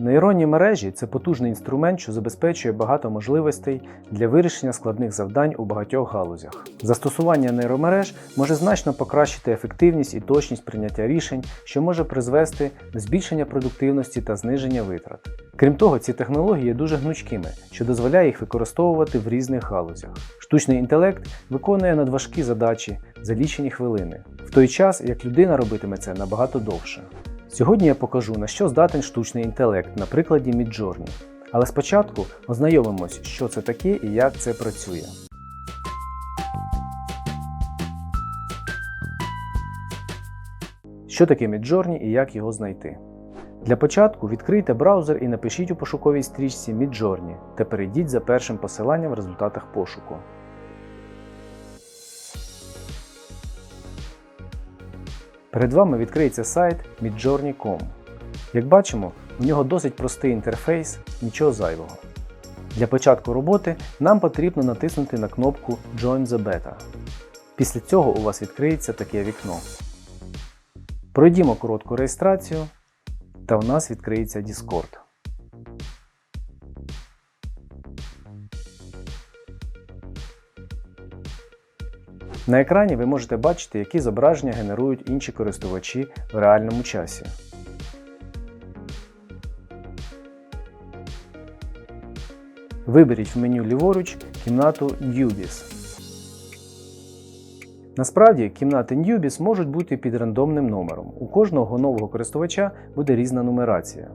Нейронні мережі це потужний інструмент, що забезпечує багато можливостей для вирішення складних завдань у багатьох галузях. Застосування нейромереж може значно покращити ефективність і точність прийняття рішень, що може призвести до збільшення продуктивності та зниження витрат. Крім того, ці технології є дуже гнучкими, що дозволяє їх використовувати в різних галузях. Штучний інтелект виконує надважкі задачі за лічені хвилини, в той час як людина робитиме це набагато довше. Сьогодні я покажу, на що здатен штучний інтелект на прикладі Midjourney. Але спочатку ознайомимось, що це таке і як це працює. Що таке Midjourney і як його знайти? Для початку відкрийте браузер і напишіть у пошуковій стрічці Midjourney та перейдіть за першим посиланням в результатах пошуку. Перед вами відкриється сайт midjourney.com. Як бачимо, у нього досить простий інтерфейс, нічого зайвого. Для початку роботи нам потрібно натиснути на кнопку Join the Beta. Після цього у вас відкриється таке вікно. Пройдімо коротку реєстрацію, та у нас відкриється Discord. На екрані ви можете бачити, які зображення генерують інші користувачі в реальному часі. Виберіть в меню ліворуч кімнату Newbies. Насправді, кімнати Newbies можуть бути під рандомним номером. У кожного нового користувача буде різна нумерація.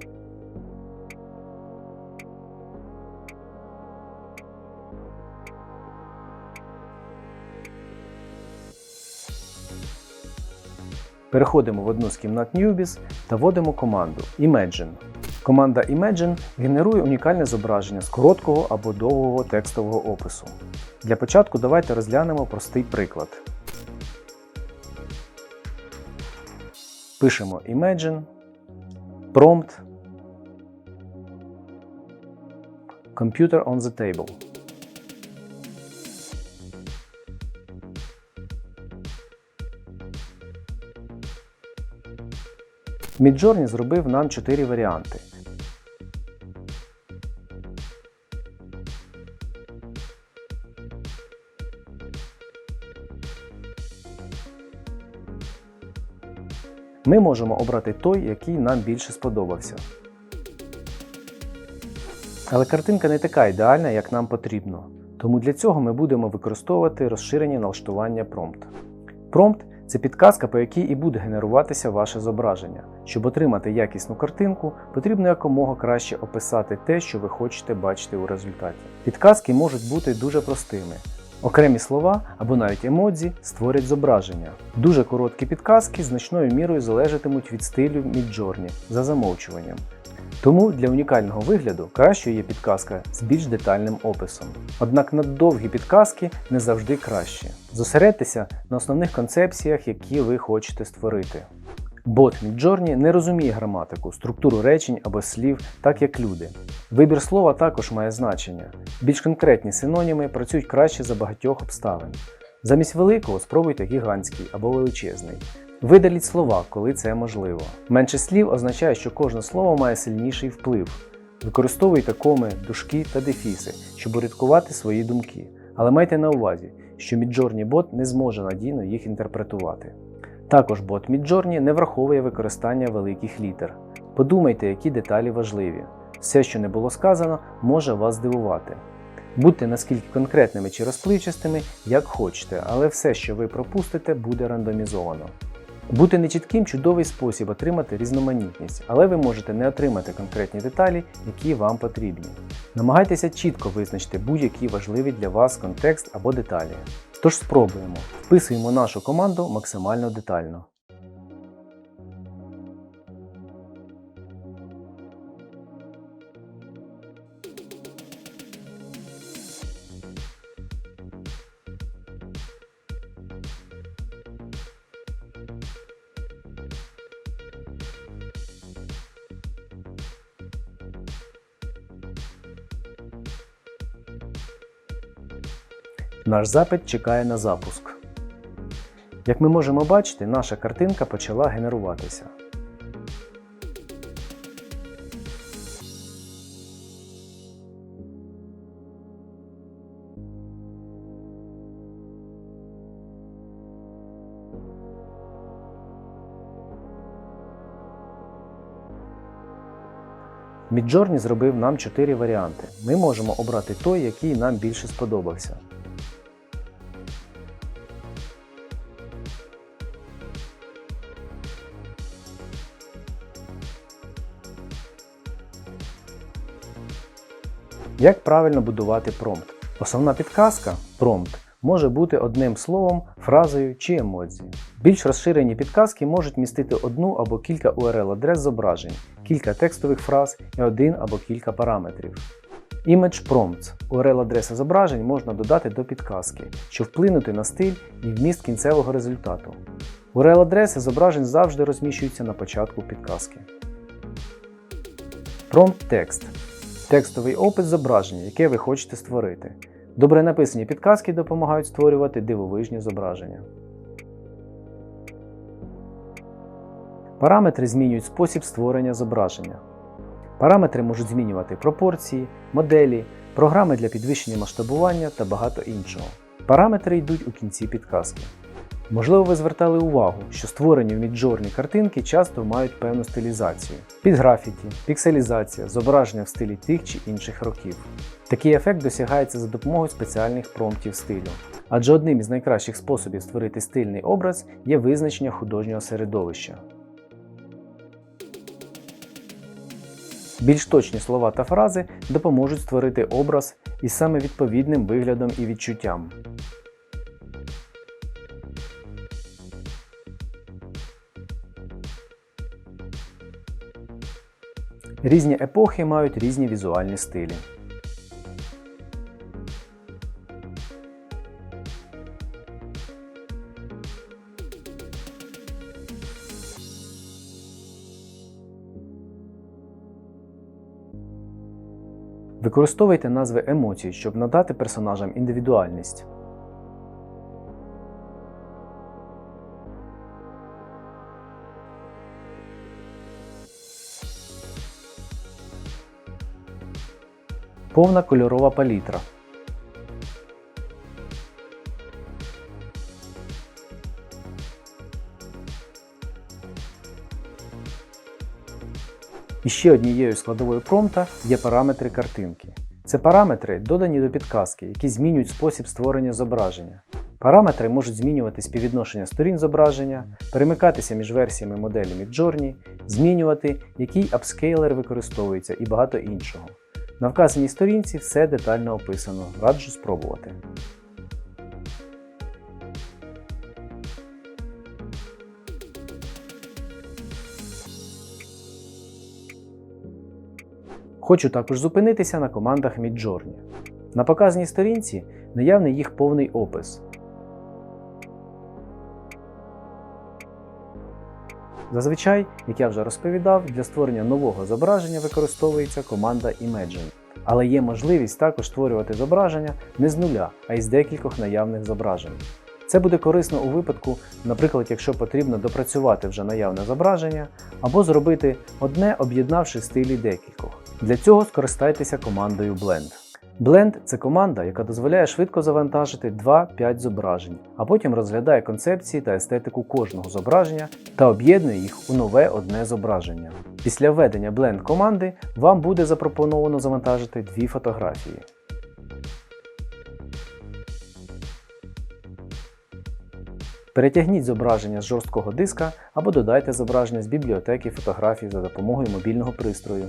Переходимо в одну з кімнат Newbies та вводимо команду Imagine. Команда Imagine генерує унікальне зображення з короткого або довгого текстового опису. Для початку давайте розглянемо простий приклад. Пишемо Imagine, prompt, Computer on the table. Midjourney зробив нам 4 варіанти. Ми можемо обрати той, який нам більше сподобався. Але картинка не така ідеальна, як нам потрібно. Тому для цього ми будемо використовувати розширені налаштування Prompt. Prompt це підказка, по якій і буде генеруватися ваше зображення. Щоб отримати якісну картинку, потрібно якомога краще описати те, що ви хочете бачити у результаті. Підказки можуть бути дуже простими. Окремі слова або навіть емодзі створять зображення. Дуже короткі підказки значною мірою залежатимуть від стилю Midjourney за замовчуванням. Тому для унікального вигляду кращою є підказка з більш детальним описом. Однак наддовгі підказки не завжди кращі. Зосередьтеся на основних концепціях, які ви хочете створити. Бот Midjourney не розуміє граматику, структуру речень або слів, так як люди. Вибір слова також має значення. Більш конкретні синоніми працюють краще за багатьох обставин. Замість великого спробуйте гігантський або величезний. Видаліть слова, коли це можливо. Менше слів означає, що кожне слово має сильніший вплив. Використовуйте коми, дужки та дефіси, щоб урядкувати свої думки. Але майте на увазі, що Midjourney бот не зможе надійно їх інтерпретувати. Також бот Midjourney не враховує використання великих літер. Подумайте, які деталі важливі. Все, що не було сказано, може вас здивувати. Будьте наскільки конкретними чи розпливчастими, як хочете, але все, що ви пропустите, буде рандомізовано. Бути нечітким чудовий спосіб отримати різноманітність, але ви можете не отримати конкретні деталі, які вам потрібні. Намагайтеся чітко визначити будь-який важливий для вас контекст або деталі. Тож спробуємо, вписуємо нашу команду максимально детально. Наш запит чекає на запуск. Як ми можемо бачити, наша картинка почала генеруватися. Midjourney зробив нам 4 варіанти. Ми можемо обрати той, який нам більше сподобався. Як правильно будувати промпт? Основна підказка промпт може бути одним словом, фразою чи емодзі. Більш розширені підказки можуть містити одну або кілька URL-адрес зображень, кілька текстових фраз і один або кілька параметрів. Image Prompts URL-адреси зображень можна додати до підказки, щоб вплинути на стиль і вміст кінцевого результату. URL-адреси зображень завжди розміщуються на початку підказки. Prompt Text текстовий опис зображення, яке ви хочете створити. Добре написані підказки допомагають створювати дивовижні зображення. Параметри змінюють спосіб створення зображення. Параметри можуть змінювати пропорції, моделі, програми для підвищення масштабування та багато іншого. Параметри йдуть у кінці підказки. Можливо, ви звертали увагу, що створені в Midjourney картинки часто мають певну стилізацію. Під графіті, пікселізація, зображення в стилі тих чи інших років. Такий ефект досягається за допомогою спеціальних промптів стилю. Адже одним із найкращих способів створити стильний образ є визначення художнього середовища. Більш точні слова та фрази допоможуть створити образ із саме відповідним виглядом і відчуттям. Різні епохи мають різні візуальні стилі. Використовуйте назви емоцій, щоб надати персонажам індивідуальність. Повна кольорова палітра. І ще однією складовою промпта є параметри картинки. Це параметри, додані до підказки, які змінюють спосіб створення зображення. Параметри можуть змінювати співвідношення сторін зображення, перемикатися між версіями моделі Midjourney, змінювати, який апскейлер використовується і багато іншого. На вказаній сторінці все детально описано, раджу спробувати. Хочу також зупинитися на командах Midjourney. На показаній сторінці наявний їх повний опис. Зазвичай, як я вже розповідав, для створення нового зображення використовується команда Imagine. Але є можливість також створювати зображення не з нуля, а із декількох наявних зображень. Це буде корисно у випадку, наприклад, якщо потрібно допрацювати вже наявне зображення, або зробити одне, об'єднавши стилі декількох. Для цього скористайтеся командою Blend. Blend це команда, яка дозволяє швидко завантажити 2-5 зображень, а потім розглядає концепції та естетику кожного зображення та об'єднує їх у нове одне зображення. Після введення Blend команди вам буде запропоновано завантажити дві фотографії. Перетягніть зображення з жорсткого диска або додайте зображення з бібліотеки фотографій за допомогою мобільного пристрою.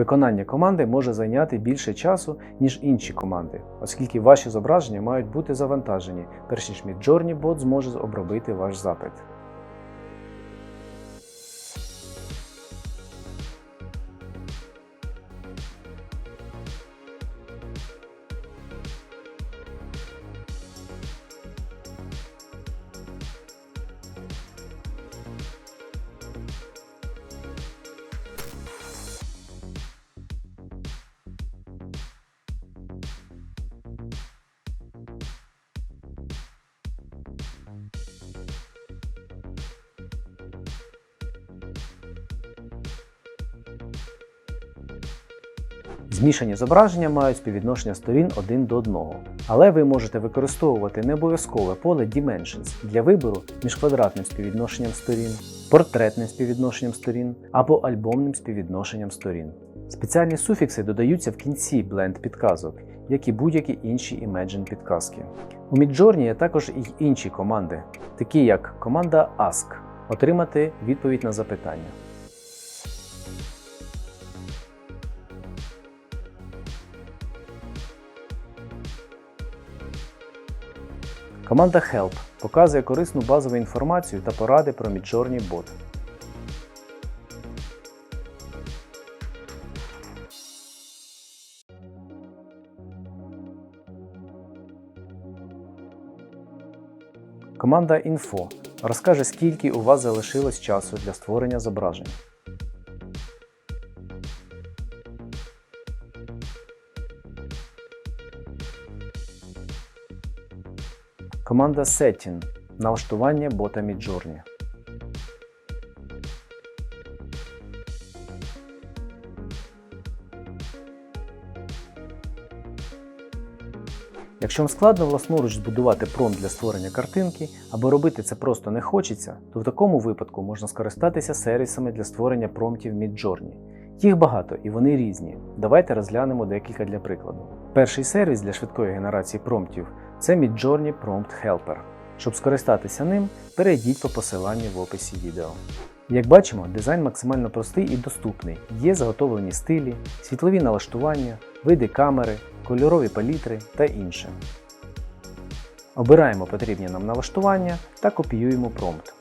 Виконання команди може зайняти більше часу, ніж інші команди, оскільки ваші зображення мають бути завантажені, перш ніж Midjourney бот зможе обробити ваш запит. Змішані зображення мають співвідношення сторін один до одного, але ви можете використовувати не обов'язкове поле Dimensions для вибору між квадратним співвідношенням сторін, портретним співвідношенням сторін або альбомним співвідношенням сторін. Спеціальні суфікси додаються в кінці бленд підказок, як і будь-які інші Imagine підказки. У Midjourney є також і інші команди, такі як команда Ask отримати відповідь на запитання. Команда Help показує корисну базову інформацію та поради про Midjourney Bot. Команда Info розкаже, скільки у вас залишилось часу для створення зображень. Команда Setting налаштування бота Midjourney. Якщо вам складно власноруч збудувати промпт для створення картинки, або робити це просто не хочеться, то в такому випадку можна скористатися сервісами для створення промптів Midjourney. Їх багато і вони різні. Давайте розглянемо декілька для прикладу. Перший сервіс для швидкої генерації промптів це Midjourney Prompt Helper. Щоб скористатися ним, перейдіть по посиланню в описі відео. Як бачимо, дизайн максимально простий і доступний. Є заготовлені стилі, світлові налаштування, види камери, кольорові палітри та інше. Обираємо потрібні нам налаштування та копіюємо промпт.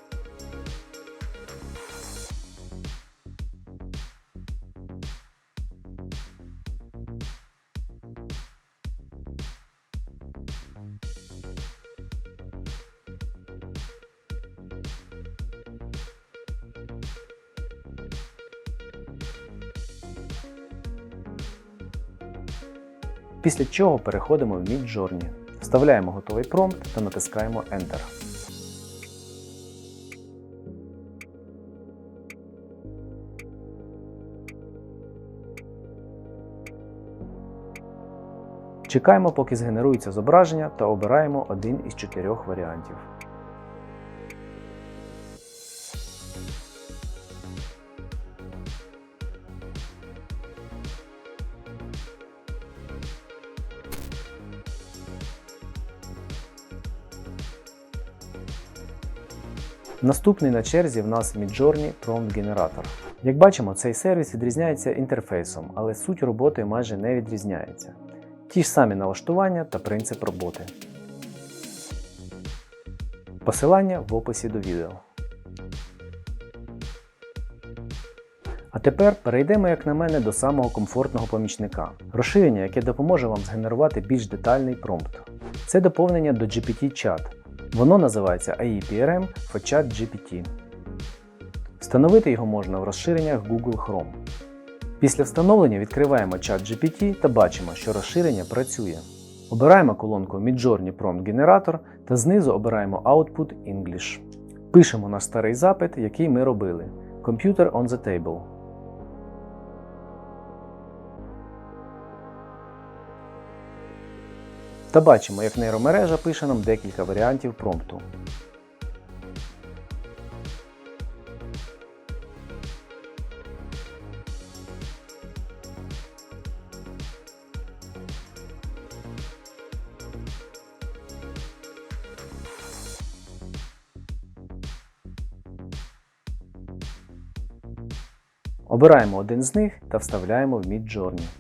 Після чого переходимо в Midjourney. Вставляємо готовий промпт та натискаємо Enter. Чекаємо, поки згенерується зображення та обираємо один із чотирьох варіантів. Наступний на черзі в нас Midjourney Prompt Generator. Як бачимо, цей сервіс відрізняється інтерфейсом, але суть роботи майже не відрізняється. Ті ж самі налаштування та принцип роботи. Посилання в описі до відео. А тепер перейдемо, як на мене, до самого комфортного помічника розширення, яке допоможе вам згенерувати більш детальний промпт. Це доповнення до GPT-Chat. Воно називається AEPRM for Chat GPT. Встановити його можна в розширеннях Google Chrome. Після встановлення відкриваємо чат GPT та бачимо, що розширення працює. Обираємо колонку Midjourney Prompt Generator та знизу обираємо Output English. Пишемо наш старий запит, який ми робили. Computer on the table. Та бачимо, як нейромережа пише нам декілька варіантів промпту. Обираємо один з них та вставляємо в Midjourney.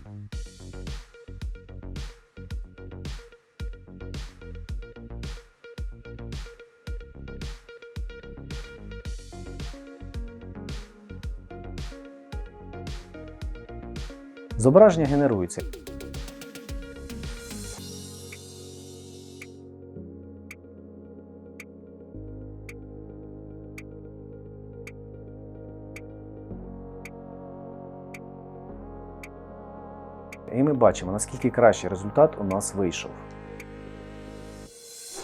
Зображення генерується. І ми бачимо, наскільки кращий результат у нас вийшов.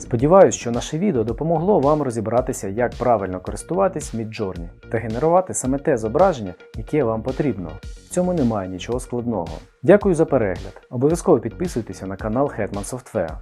Сподіваюсь, що наше відео допомогло вам розібратися, як правильно користуватись Midjourney та генерувати саме те зображення, яке вам потрібно. В цьому немає нічого складного. Дякую за перегляд. Обов'язково підписуйтеся на канал Hetman Software.